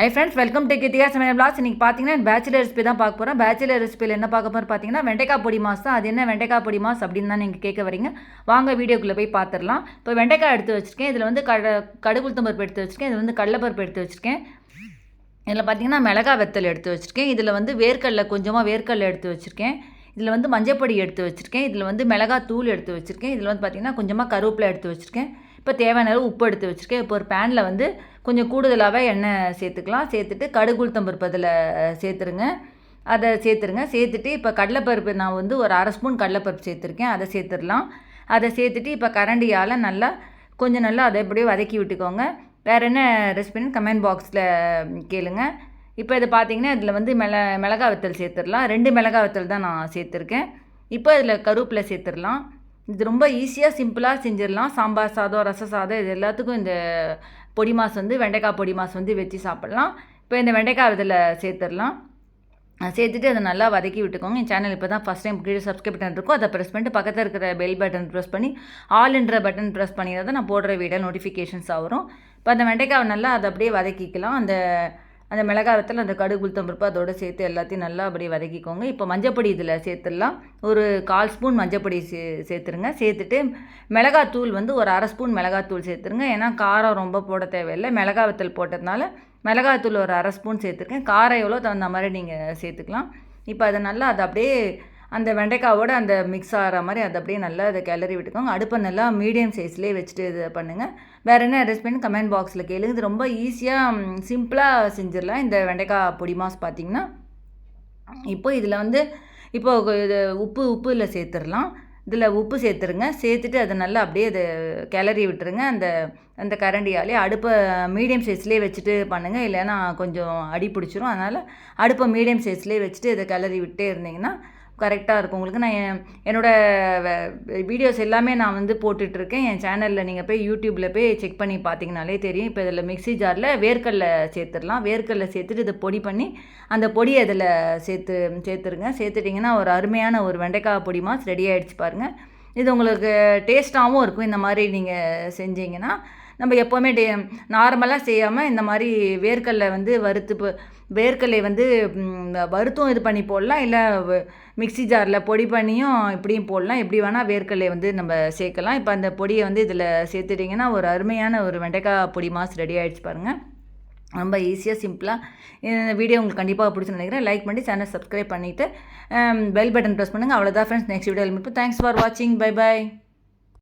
Hi friends welcome to Kithiya சமையல் பிளாஸ் இன்றைக்கி பார்த்தீங்கன்னா பேச்சுலர் ரெசிபி தான் பார்க்க போகிறோம் பேச்சுலர் ரெசிபியில் என்ன பார்க்க போகிறோம் பார்த்தீங்கன்னா வெண்டைக்காய் பொடி மாஸ் தான். அது என்ன வெண்டைக்காய் பொடி மாஸ் அப்படின்னு தான் நீங்கள் கேட்க வரீங்க. வாங்க வீடியோக்குள்ளே போய் பார்த்துடலாம் இப்போ வெண்டைக்காய் எடுத்து வச்சுருக்கேன். இதில் வந்து கட கடுகுளுத்தம் பருப்பு எடுத்து வச்சுருக்கேன். இதில் வந்து கடலப்பருப்பு எடுத்து வச்சுருக்கேன். இதில் பார்த்தீங்கன்னா மிளகா வெத்தல் எடுத்து வச்சுருக்கேன். இதில் வந்து வேர்க்கடலை கொஞ்சமாக வேர்க்கடலை எடுத்து வச்சுருக்கேன். இதில் வந்து மஞ்சப்பொடி எடுத்து வச்சுருக்கேன். இதில் வந்து மிளகா தூள் எடுத்து வச்சுருக்கேன். இதில் வந்து பார்த்திங்கன்னா கொஞ்சமாக கருவேப்பிலை எடுத்து வச்சுருக்கேன். இப்போ தேவையான அளவு உப்பு எடுத்து வச்சுருக்கேன். இப்போ ஒரு பேனில் வந்து கொஞ்சம் கூடுதலாகவே எண்ணெய் சேர்த்துக்கலாம். சேர்த்துட்டு கடுகு பருப்பு அதில் சேர்த்துருங்க. அதை சேர்த்துருங்க. சேர்த்துட்டு இப்போ கடலைப்பருப்பு நான் வந்து ஒரு அரை ஸ்பூன் கடலைப்பருப்பு சேர்த்துருக்கேன். அதை சேர்த்துடலாம். அதை சேர்த்துட்டு இப்போ கரண்டியால் நல்லா கொஞ்சம் நல்லா அதை எப்படியோ வதக்கி விட்டுக்கோங்க. வேறு என்ன ரெசிபின்னு கமெண்ட் பாக்ஸில் கேளுங்க. இப்போ இதை பார்த்தீங்கன்னா இதில் வந்து மிள மிளகா வத்தல் சேர்த்துடலாம். ரெண்டு மிளகா வத்தல் தான் நான் சேர்த்துருக்கேன். இப்போ இதில் கருவேப்பிலை சேர்த்துடலாம். இது ரொம்ப ஈஸியாக சிம்பிளாக செஞ்சிடலாம். சாம்பார் சாதம் ரச சாதம் இது எல்லாத்துக்கும் இந்த பொடி மாஸ் வந்து வெண்டைக்காய் பொடி மாஸ் வந்து வச்சு சாப்பிட்லாம். இப்போ இந்த வெண்டைக்காய் இதில் சேர்த்துடலாம். சேர்த்துட்டு அதை நல்லா வதக்கி விட்டுக்கோங்க. என் சேனல் இப்போ தான் ஃபஸ்ட் டைம் கீழே சப்ஸ்கிரைப் பட்டன் இருக்கும் அதை ப்ரெஸ் பண்ணிட்டு பக்கத்தில் இருக்கிற பெல் பட்டன் ப்ரெஸ் பண்ணி ஆல்ன்ற பட்டன் ப்ரெஸ் பண்ணி தான் நான் போடுற வீடியோ நோட்டிஃபிகேஷன்ஸ் வரும். இப்போ அந்த வெண்டைக்காவை நல்லா அதை அப்படியே வதக்கிக்கலாம். அந்த அந்த மிளகாய் வத்தல் அந்த கடுகு உளுத்தம் பருப்பு அதோடு சேர்த்து எல்லாத்தையும் நல்லா அப்படியே வதக்கிக்கோங்க. இப்போ மஞ்சப்பொடி இதில் சேர்த்துடலாம். ஒரு கால் ஸ்பூன் மஞ்சப்பொடி சே சேர்த்துருங்க. சேர்த்துட்டு மிளகாத்தூள் வந்து ஒரு அரை ஸ்பூன் மிளகாத்தூள் சேர்த்துருங்க. ஏன்னா காரம் ரொம்ப போட தேவையில்லை. மிளகா வத்தல் போட்டதுனால மிளகாத்தூள் ஒரு அரை ஸ்பூன் சேர்த்துருக்கேன். காரம் எவ்வளோ தகுந்த மாதிரி நீங்கள் சேர்த்துக்கலாம். இப்போ அதை நல்லா அதை அப்படியே அந்த வெண்டைக்காவோட அந்த மிக்ஸ் ஆகிற மாதிரி அதை அப்படியே நல்லா அதை கிளறி விட்டுக்கோங்க. அடுப்பை நல்லா மீடியம் சைஸ்லேயே வச்சுட்டு இது பண்ணுங்கள் வேறு என்ன ரெசிபின்னு கமெண்ட் பாக்ஸில் கேளுங்க. இது ரொம்ப ஈஸியாக சிம்பிளாக செஞ்சிடலாம். இந்த வெண்டைக்காய் பொடி மாஸ் பார்த்திங்கன்னா இப்போ இதில் வந்து இப்போ இது உப்பு உப்பு இதில் சேர்த்துடலாம். இதில் உப்பு சேர்த்துருங்க. சேர்த்துட்டு அதை நல்லா அப்படியே அதை கிளறி விட்டுருங்க. அந்த அந்த கரண்டியாலே அடுப்பை மீடியம் சைஸ்லேயே வச்சுட்டு பண்ணுங்கள் இல்லைன்னா கொஞ்சம் அடி பிடிச்சிரும். அதனால் அடுப்பை மீடியம் சைஸ்லேயே வச்சுட்டு இதை கிளறி விட்டே இருந்தீங்கன்னா கரெக்டாக இருக்கும். உங்களுக்கு நான் என் என்னோடய வீடியோஸ் எல்லாமே நான் வந்து போட்டுட்ருக்கேன். என் சேனலில் நீங்கள் போய் யூடியூப்பில் போய் செக் பண்ணி பார்த்தீங்கனாலே தெரியும். இப்போ இதில் மிக்ஸி ஜாரில் வேர்க்கடல சேர்த்துடலாம். வேர்க்கடல சேர்த்துட்டு இதை பொடி பண்ணி அந்த பொடியை இதில் சேர்த்து சேர்த்துருங்க. சேர்த்துட்டிங்கன்னா ஒரு அருமையான ஒரு வெண்டைக்காய் பொடி மாஸ் ரெடி ஆகிடுச்சு பாருங்கள் இது உங்களுக்கு டேஸ்ட்டாகவும் இருக்கும். இந்த மாதிரி நீங்கள் செஞ்சீங்கன்னா நம்ம எப்போவுமே டே நார்மலாக செய்யாமல் இந்த மாதிரி வேர்க்கடலை வந்து வறுத்து வேர்க்கடலை வந்து வறுத்தும் இது பண்ணி போடலாம். இல்லை மிக்சி ஜாரில் பொடி பண்ணியும் இப்படியும் போடலாம். எப்படி வேணால் வேர்க்கடலை வந்து நம்ம சேர்க்கலாம். இப்போ அந்த பொடியை வந்து இதில் சேர்த்துட்டிங்கன்னா ஒரு அருமையான ஒரு வெண்டைக்காய் பொடி மாஸ் ரெடி ஆகிடுச்சு பாருங்கள் ரொம்ப ஈஸியாக சிம்பிளாக இந்த வீடியோ உங்களுக்கு கண்டிப்பாக பிடிச்சி நினைக்கிறேன். லைக் பண்ணி சேனல் சப்ஸ்கிரைப் பண்ணிவிட்டு பெல் பட்டன் ப்ரெஸ் பண்ணுங்கள் அவ்வளோதான் ஃப்ரெண்ட்ஸ் நெக்ஸ்ட் வீடியோவில் மீட் தேங்க்ஸ் ஃபார் வாட்சிங் பை பாய்